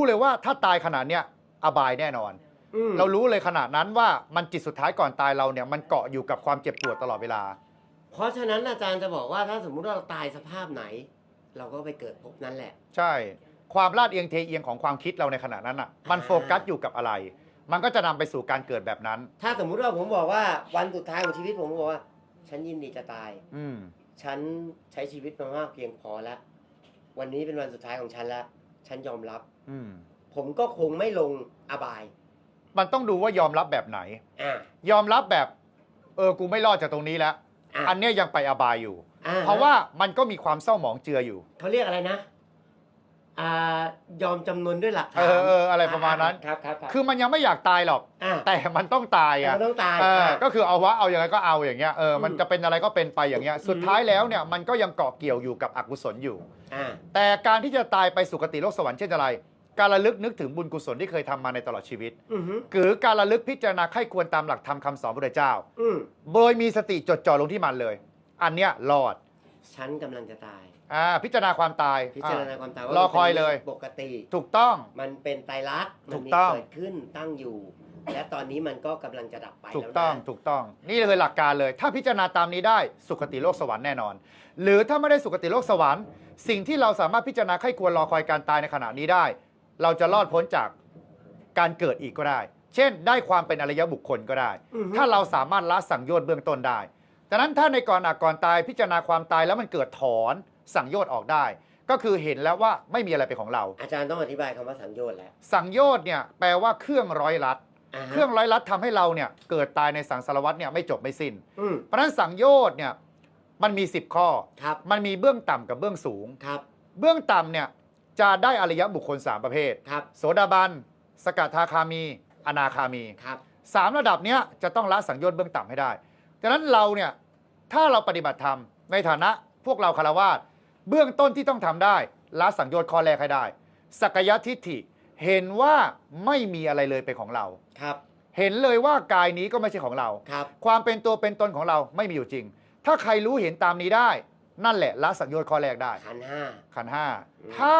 รู้เลยว่าถ้าตายขนาดเนี้ยอบายแน่นอนอืมเรารู้เลยขนาดนั้นว่ามันจิตสุดท้ายก่อนตายเราเนี่ยมันเกาะอยู่กับความเจ็บปวดตลอดเวลา เพราะฉะนั้นอาจารย์จะบอกว่าถ้าสมมุติว่าเราตายสภาพไหน เราก็ไปเกิดภพนั้นแหละ ใช่ ความลาดเอียงเทเอียงของความคิดเราในขณะนั้นอะ มันอ่าโฟกัสอยู่กับอะไร มันก็จะนำไปสู่การเกิดแบบนั้น ถ้าสมมุติว่าผมบอกว่าวันสุดท้ายของชีวิตผมบอกว่า ฉันยินดีจะตาย อืมฉันใช้ชีวิตมามากเพียงพอแล้ววันนี้เป็นวันสุดท้ายของฉันแล้วฉันยอมรับ อืมผมก็คงไม่ลงอบายมันต้องดูว่ายอมรับแบบไหน อะยอมรับแบบ เออกูไม่รอดจากตรงนี้แล้ว อะอันเนี้ยยังไปอบายอยู่ อ่เพราะว่ามันก็มีความเศร้าหมองเจืออยู่ เขาเรียกอะไรนะอ่ายอมจำนนด้วยหลักฐานเออเอออะไรประมาณนั้น ครับครับครับคือมันยังไม่อยากตายหรอก อะแต่มันต้องตายแต่อะมันต้องตายเอออะ ก็คือเอาวะเอาอย่างไรก็เอาอย่างเงี้ยเออมันอืม จะเป็นอะไรก็เป็นไปอย่างเงี้ยสุดท้ายแล้วเนี่ยมันก็ยังเกาะเกี่ยวอยู่กับอกุศลอยู่ อะแต่การที่จะตายไปสุคติโลกสวรรค์เช่นอะไร การระลึกนึกถึงบุญกุศลที่เคยทำมาในตลอดชีวิต อือหือหรือการระลึกพิจารณาไข้ควรตามหลักธรรมคำสอนพระเจ้า อืมโดยมีสติจดจ่อลงที่มันเลย อันเนี้ยรอดฉันกำลังจะตาย อ่าพิจารณาความตายพิจารณาความตายว่ารอมันคอยเลยป็นปกติ ถูกต้อง มันเป็นไตรลักษณ์มัถูนกมีต้อง เกิดขึ้นตั้งอยู่ และตอนนี้มันก็กำลังจะดับไปถูกแล้วนะต้องถูกต้อง นี่เลยหลักการเลย ถ้าพิจารณาตามนี้ได้สุคติโลกสวรรค์แน่นอน หรือถ้าไม่ได้สุคติโลกสวรรค์ สิ่งที่เราสามารถพิจารณาไข้ควรรอคอยการตายในขณะนี้ได้ เราจะรอดพ้นจากการเกิดอีกก็ได้ เช่น ได้ความเป็นอริยบุคคลก็ได้ อือฮึ ถ้าเราสามารถละสังโยชน์เบื้องต้นได้ดังนั้นถ้าในก่อนอาก่อนตายพิจารณาความตายแล้วมันเกิดถอนสังโยชน์ออกได้ ก็คือเห็นแล้วว่าไม่มีอะไรเป็นของเรา อาจารย์ต้องอธิบายคำว่าสังโยชน์แล้วสังโยชน์เนี่ยแปลว่าเครื่องร้อยลัดาฮะเครื่องร้อยลัดทำให้เราเนี่ยเกิดตายในสังสารวัฏเนี่ยไม่จบไม่สิ้น อืมเพราะฉะนั้นสังโยชน์เนี่ยมันมี 10 ข้อ ครับมันมีเบื้องต่ำกับเบื้องสูง ครับ เบื้องต่ำเนี่ย จะได้อริยบุคคล 3 ประเภท ครับโสดาบัน สกทาคามี อนาคามี ครับสามระดับเนี้ยจะต้องละสังโยชน์เบื้องต่ำให้ได้ดังนั้นเราเนี่ยถ้าเราปฏิบัติธรรมในฐานะพวกเราคารวาสเบื้องต้นที่ต้องทำได้ละสังโยชน์ข้อแรกให้ได้ สักยทิฏฐิเห็นว่าไม่มีอะไรเลยเป็นของเรา ครับ เห็นเลยว่ากายนี้ก็ไม่ใช่ของเรา ครับ ความเป็นตัวเป็นตนของเราไม่มีอยู่จริง ถ้าใครรู้เห็นตามนี้ได้ นั่นแหละละสังโยชน์ข้อแรกได้ ขันธ์ห้า ขันธ์ห้าอืม ถ้า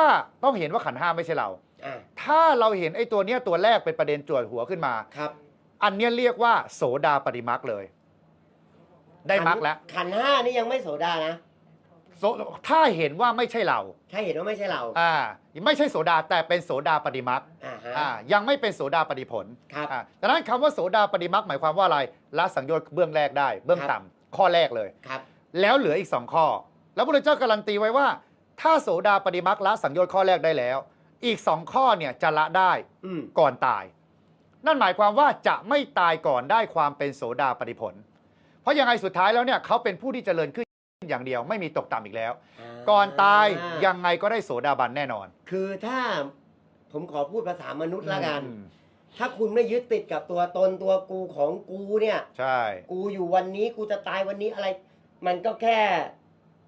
ต้องเห็นว่าขันธ์ห้าไม่ใช่เรา อะถ้าเราเห็นไอ้ตัวเนี้ยตัวแรกเป็นประเด็นจวดหัวขึ้นมา ครับอันเนี้ยเรียกว่า โสดาปฏิมักเลย ได้มักแล้วขันธ์ห้านี่ยังไม่โสดานะโสถ้าเห็นว่าไม่ใช่เราถ้าเห็นว่าไม่ใช่เราอ่าไม่ใช่โสดาแต่เป็นโสดาปฏิมักอ่าฮะอ่ายังไม่เป็นโสดาปฏิผลครับ อ่าดังนั้นคำว่าโสดาปฏิมักหมายความว่าอะไรละสังโยชน์เบื้องแรกได้ เบื้องครับ ต่ำข้อแรกเลย ครับ แล้วเหลืออีกสองข้อ แล้วพระพุทธเจ้าการันตีไว้ว่า ถ้าโสดาปฏิมักละสังโยชน์ข้อแรกได้แล้ว อีกสองข้อเนี่ยจะละได้อืมก่อนตาย นั่นหมายความว่าจะไม่ตายก่อนได้ความเป็นโสดาปฏิผล เพราะยังไงสุดท้ายแล้วเนี่ยเขาเป็นผู้ที่เจริญขึ้นอย่างเดียว ไม่มีตกต่ำอีกแล้ว ก่อนตายยังไงก็ได้โสดาบันแน่นอนคือถ้าผมขอพูดภาษามนุษย์ละกัน อืมถ้าคุณไม่ยึดติดกับตัวตนตัวกูของกูเนี่ย ใช่ กูอยู่วันนี้กูจะตายวันนี้อะไร มันก็แค่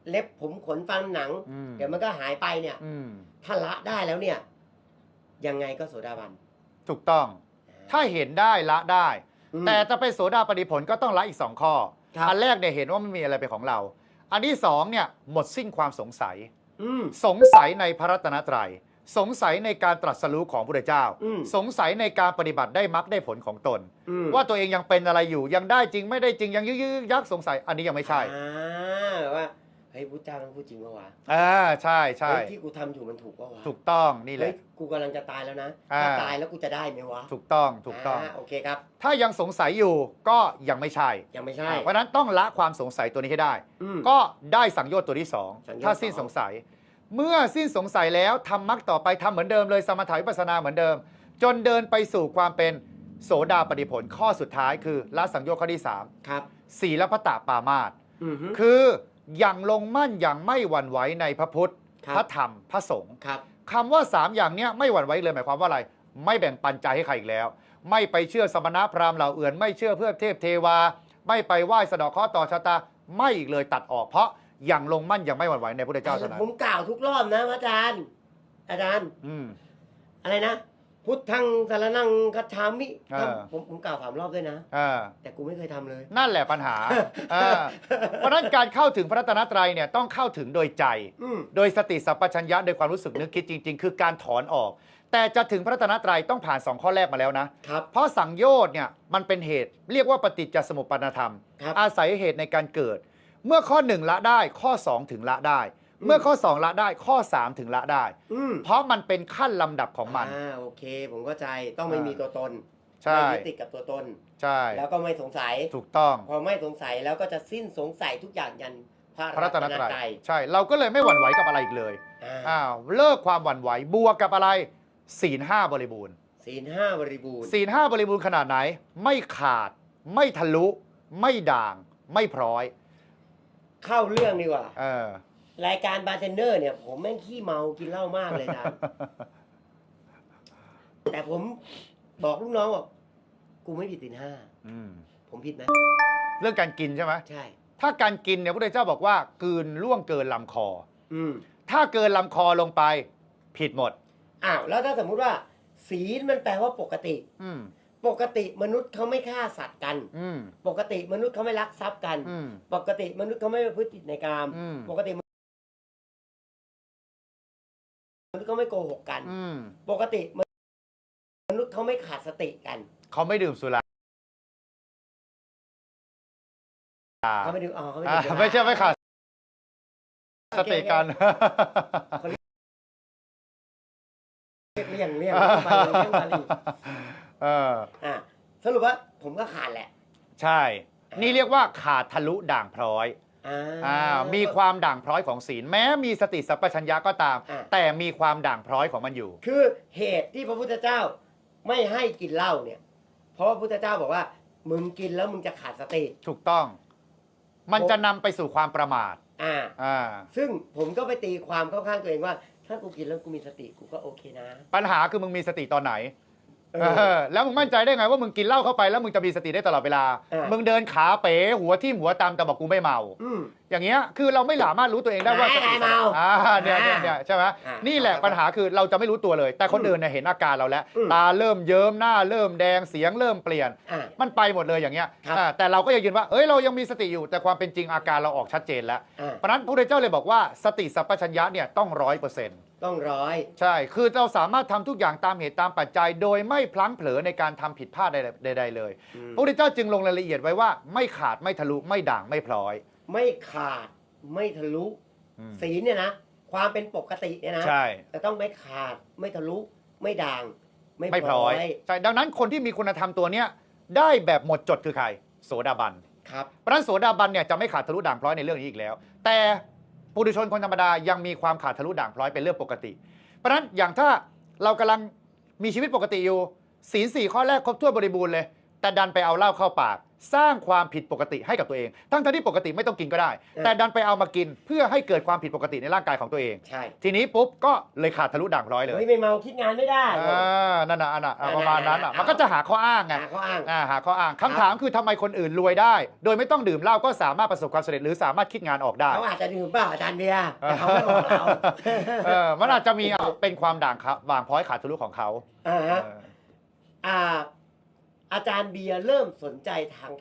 เล็บผมขนฟันหนัง อืม เดี๋ยวมันก็หายไปเนี่ย อืม ถ้าละได้แล้วเนี่ย ยังไงก็โสดาบันถูกต้อง ถ้าเห็นได้ละได้ อืม แต่จะเป็นโสดาปฏิผลก็ต้องละอีกสองข้อ ครับ อันแรกเนี่ยเห็นว่าไม่มีอะไรเป็นของเรา อันที่สองเนี่ยหมดสิ้นความสงสัย อืม สงสัยในพระรัตนตรัย สงสัยในการตรัสรู้ของพระเจ้า อืม สงสัยในการปฏิบัติได้มรรคได้ผลของตน อืมว่าตัวเองยังเป็นอะไรอยู่ยังได้จริงไม่ได้จริงยังยึกยึกยักสงสัยอันนี้ยังไม่ใช่อ่าแบบว่าเฮ้ยพุทธเจ้าต้องพูดจริงปะวะอ่าใช่ใช่เฮ้ยที่กูทำอยู่มันถูกปะวะถูกต้องนี่แหเฮ้ยละ กูกำลังจะตายแล้วนะอ่า ถ้าตายแล้วกูจะได้ไหมวะถูกต้องถูกต้องาโอเคครับ ถ้ายังสงสัยอยู่ก็ยังไม่ใช่ยังไม่ใช่ เพราะฉะนั้นต้องละความสงสัยตัวนี้ให้ได้ อืม ก็ได้สังโยชน์ตัวที่สองสังโยชน์ถ้าสิ้นสอง สงสัย เมื่อสิ้นสงสัยแล้วทำมรรคต่อไปทำเหมือนเดิมเลยสมถะวิปัสสนาเหมือนเดิม จนเดินไปสู่ความเป็นโสดาปฏิผลข้อสุดท้ายคือละสังโยชน์ข้อที่ครับ3ศีลพัตตปามาตอือฮึ คืออย่างลงมั่นอย่างไม่หวั่นไหวในพระพุทธครับ พระธรรมพระสงฆ์ ครับ คำว่า 3 อย่างเนี้ยไม่หวั่นไหวเลยหมายความว่าอะไร ไม่แบ่งปันใจให้ใครอีกแล้ว ไม่ไปเชื่อสมณพราหมณ์เหล่าเอื่น ไม่เชื่อเพื่อเทพเทวา ไม่ไปไหว้สะเดอกข้อต่อชะตา ไม่อีกเลยตัดออกเพราะ อย่างลงมั่นอย่างไม่หวั่นไหวในพระพุทธเจ้าเท่านั้นผมกล่าวทุกรอบนะอาจารย์ อาจารย์ อืมอะไรนะ พุทธังสารนังคัจฉามิเออผมผมกล่าวสามรอบด้วยนะอ่าแต่กูไม่เคยทำเลย นั่นแหละปัญหาอ่าเพราะฉะนั้นการเข้าถึงพระรัตนตรัยเนี่ยต้องเข้าถึงโดยใจอืมโดยสติสัมปชัญญะโดยความรู้สึกนึกคิดจริง ๆ คือการถอนออก แต่จะถึงพระรัตนตรัยต้องผ่านสองข้อแรกมาแล้วนะครับเพราะสังโยชน์เนี่ยมันเป็นเหตุเรียกว่าปฏิจจสมุปปนธรรมครับอาศัยเหตุในการเกิด เมื่อข้อ 1 ละได้ข้อ 2 ถึงละได้อืมเมื่อข้อ 2 ละได้ข้อ 3 ถึงละได้ อืมเพราะมันเป็นขั้นลำดับของมัน อ่าโอเค ผมเข้าใจต้องไม่อ่ามีมีตัวตนใช่ ไม่ยึดติดกับตัวตน ใช่ แล้วก็ไม่สงสัย ถูกต้องพอไม่สงสัยแล้วก็จะสิ้นสงสัยทุกอย่างยันพระพระรัตนตรัรัตยใช่ เราก็เลยไม่หวั่นไหวกับอะไรอีกเลยอ่าอ้าวเลิกความหวั่นไหวบวกกับอะไร ศีลห้าบริบูรณ์ ศีลห้าบริบูรณ์ศีลห้าบริบูรณ์ขนาดไหน ไม่ขาด ไม่ทะลุ ไม่ด่าง ไม่พร้อย เข้าเรื่องดีกว่า เออ รายการบาร์เทนเดอร์เนี่ย ผมแม่งขี้เมากินเหล้ามากเลยนะ แต่ผมบอกลูกน้องบอกกูไม่ผิดศีลห้า อืมผมผิดไหมเรื่องการกินใช่ไหมใช่ ถ้าการกินเนี่ยพระพุทธเจ้าบอกว่ากลืนล่วงเกินลำคอ อืมถ้าเกินลำคอลงไป ผิดหมด อ้าวแล้วถ้าสมมุติว่า ศีลมันแปลว่าปกติ อืม ปกติมนุษย์เขาไม่ฆ่าสัตว์กัน อืม ปกติมนุษย์เขาไม่ลักทรัพย์กัน อืม ปกติมนุษย์เขาไม่ประพฤติผิดในกามอืม ปกติมนุษย์เขาไม่โกหกกัน อืมปกติมนุษย์เขาไม่ขาดสติกันเขาไม่ดื่มสุราเขาไม่ดื่มอ๋อเขาไม่อ่าดื่มไม่ใช่ไม่ขาดสติกัน เลี่ยงเลี่ยงเลี่ยงบาลีเลี่ยงบาลี เออ อะสรุปว่าผมก็ขาดแหละใช่ นี่เรียกว่าขาดทะลุด่างพร้อยอ่า อ่ามีความด่างพร้อยของศีล แม้มีสติสัพพัญญะก็ตาม อ่า แต่มีความด่างพร้อยของมันอยู่ คือเหตุที่พระพุทธเจ้าไม่ให้กินเหล้าเนี่ย เพราะว่าพระพุทธเจ้าบอกว่า มึงกินแล้วมึงจะขาดสติ ถูกต้อง มันจะนำไปสู่ความประมาทอ่า อ่าซึ่งผมก็ไปตีความเข้าข้างตัวเองว่า ถ้ากูกินแล้วกูมีสติกูก็โอเคนะ ปัญหาคือมึงมีสติตอนไหน เอเอออแล้วมึงมั่นใจได้ไงว่ามึงกินเหล้าเข้าไปแล้วมึงจะมีสติได้ตลอดเวลา เออ มึงเดินขาเป๋หัวทิ่มหัวตามแต่บอกกูไม่เมา อืม อย่างเงี้ยคือเราไม่สามารถรู้ตัวเองได้ว่าไหนสติไหนเมาอ่าเนี่ยเนี่ยเนี่ยใช่ไหมอ่านี่แหละปัญหาคือเราจะไม่รู้ตัวเลย แต่คนอืมอื่นเนี่ยเห็นอาการเราแล้ว อืม ตาเริ่มเยิ้มหน้าเริ่มแดงเสียงเริ่มเปลี่ยน อ่ามันไปหมดเลยอย่างเงี้ยครับ อ่าแต่เราก็ยังยืนว่าเอ้ยเรายังมีสติอยู่แต่ความเป็นจริงอาการเราออกชัดเจนแล้ว อ่าเพราะฉะนั้นพระพุทธเจ้าเลยบอกว่าสติสัพพัญญะเนี่ยต้องร้อยเปอร์เซ็นต์ ต้องร้อย ใช่ คือเราสามารถทำทุกอย่างตามเหตุตามปัจจัย โดยไม่พลั้งเผลอในการทำผิดพลาดใดๆเลย อืม พระพุทธเจ้าจึงลงรายละเอียดไว้ว่า ไม่ขาดไม่ทะลุไม่ด่างไม่พลอย ไม่ขาดไม่ทะลุ อืมศีลเนี่ยนะ ความเป็นปกติเนี่ยนะ ใช่แต่ต้องไม่ขาดไม่ทะลุ ไม่ด่าง ไม่ไม่พลอย ใช่ ดังนั้นคนที่มีคุณธรรมตัวเนี้ยได้แบบหมดจดคือใคร โสดาบัน ครับ เพราะฉะนั้นโสดาบันเนี่ยจะไม่ขาดทะลุด่างพร้อยในเรื่องนี้อีกแล้ว แต่ ปุถุชนคนธรรมดายังมีความขาดทะลุด่างพร้อยเป็นเรื่องปกติ เพราะฉะนั้นอย่างถ้าเรากำลังมีชีวิตปกติอยู่ศีลสี่ข้อแรกครบถ้วนบริบูรณ์เลย แต่ดันไปเอาเหล้าเข้าปาก สร้างความผิดปกติให้กับตัวเอง ทั้งๆที่ปกติไม่ต้องกินก็ได้ แต่ดันไปเอามากินเพื่อให้เกิดความผิดปกติในร่างกายของตัวเอง ใช่ทีนี้ปุ๊บก็เลยขาดทะลุด่างพร้อยเลย เฮ้ยไม่เมาคิดงานไม่ได้ อ่านั่นน่ะอันน่ะอะนั่นๆประมาณนั้นอะเอามันก็จะหาข้ออ้างไง หาข้ออ้าง อ่าหาข้ออ้างคำถามคือทำไมคนอื่นรวยได้ โดยไม่ต้องดื่มเหล้าก็สามารถประสบความสำเร็จหรือสามารถคิดงานออกได้ เขาอาจจะดื่มเปล่าอาจารย์เบียร์แต่เขาไม่บอกเราเออมันอาจจะมีอะเป็นความด่างครับด่างพร้อยขาดทะลุของเขาอ่าฮะเออ อ่า อาจารย์เบียร์เริ่มสนใจทาง